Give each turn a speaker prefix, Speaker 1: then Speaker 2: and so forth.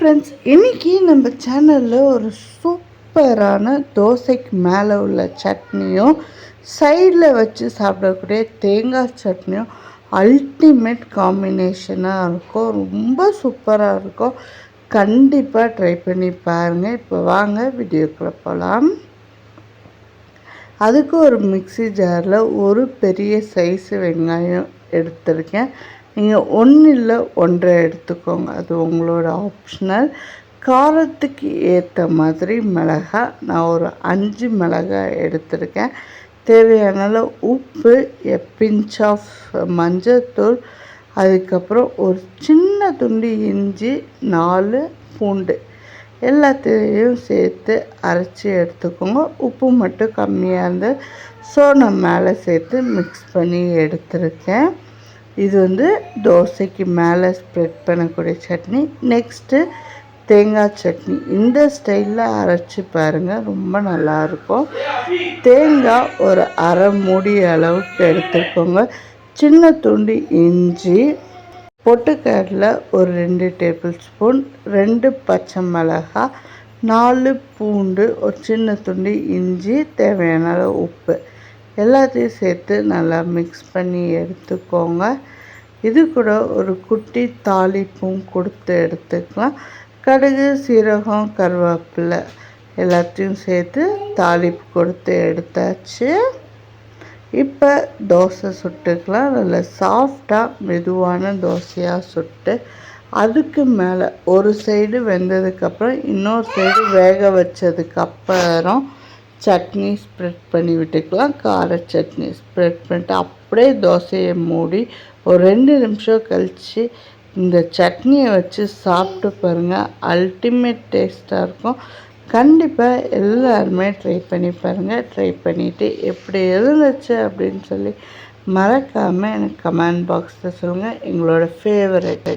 Speaker 1: Friends இன்றைக்கி நம்ம சேனலில் ஒரு சூப்பரான தோசைக்கு மேலே உள்ள சட்னியும் சைடில் வச்சு சாப்பிடக்கூடிய தேங்காய் சட்னியும் அல்டிமேட் காம்பினேஷனாக இருக்கும். ரொம்ப சூப்பராக இருக்கும். கண்டிப்பாக ட்ரை பண்ணி பாருங்கள் இப்போ வாங்க வீடியோக்குள்ளே போகலாம் அதுக்கு ஒரு மிக்சி ஜாரில் ஒரு பெரிய சைஸு வெங்காயம் எடுத்திருக்கேன். நீங்கள் ஒன்று இல்லை ஒன்றை எடுத்துக்கோங்க. அது உங்களோட ஆப்ஷனல் காரத்துக்கு ஏற்ற மாதிரி மிளகாய் நான் ஒரு அஞ்சு மிளகாய் எடுத்திருக்கேன். தேவையான உப்பு எ பிஞ்ச் ஆஃப் மஞ்சத்தூள் அதுக்கப்புறம் ஒரு சின்ன துண்டு இஞ்சி நாலு பூண்டு. எல்லாத்தையும் சேர்த்து அரைச்சி எடுத்துக்கோங்க. உப்பு மட்டும் கம்மியாக இருந்து ஸோ நான் மேலே சேர்த்து மிக்ஸ் பண்ணி எடுத்துருக்கேன். இது வந்து தோசைக்கு மேலே ஸ்ப்ரெட் பண்ணக்கூடிய சட்னி. நெக்ஸ்ட்டு தேங்காய் சட்னி. இந்த ஸ்டைலில் அரைச்சி பாருங்கள் ரொம்ப நல்லாயிருக்கும் தேங்காய் ஒரு அரை மூடி அளவுக்கு எடுத்துக்கோங்க. சின்ன துண்டு இஞ்சி பொட்டுக்கடலை ஒரு ரெண்டு டேபிள் ஸ்பூன் ரெண்டு பச்சை மிளகாய் நாலு பூண்டு ஒரு சின்ன துண்டு இஞ்சி தேவையான உப்பு. எல்லாத்தையும் சேர்த்து நல்லா மிக்ஸ் பண்ணி எடுத்துக்கோங்க. இது கூட ஒரு குட்டி தாளிப்பும் கொடுத்து எடுத்துக்கலாம். கடுகு சீரகம் கருவேப்பிலை எல்லாத்தையும் சேர்த்து தாளிப்பு கொடுத்து எடுத்தாச்சு. இப்போ தோசை சுட்டுக்கலாம். நல்லா சாஃப்டாக மெதுவான தோசையாக சுட்டு அதுக்கு மேலே ஒரு சைடு வெந்ததுக்கப்புறம் இன்னொரு சைடு வேக வச்சதுக்கப்புறம் சட்னி ஸ்ப்ரெட் பண்ணி விட்டுக்கலாம். கார சட்னி ஸ்ப்ரெட் பண்ணிட்டு அப்படியே தோசையை மூடி ஒரு ரெண்டு நிமிஷம் கழித்து இந்த சட்னியை வச்சு சாப்பிட்டு பாருங்கள் அல்டிமேட் டேஸ்ட்டாக இருக்கும். கண்டிப்பாக எல்லாருமே ட்ரை பண்ணி பாருங்கள் ட்ரை பண்ணிவிட்டு எப்படி இருந்துச்சு அப்படின்னு சொல்லி மறக்காமல் எனக்கு கமெண்ட் பாக்ஸில் சொல்லுங்கள் எங்களோட ஃபேவரட்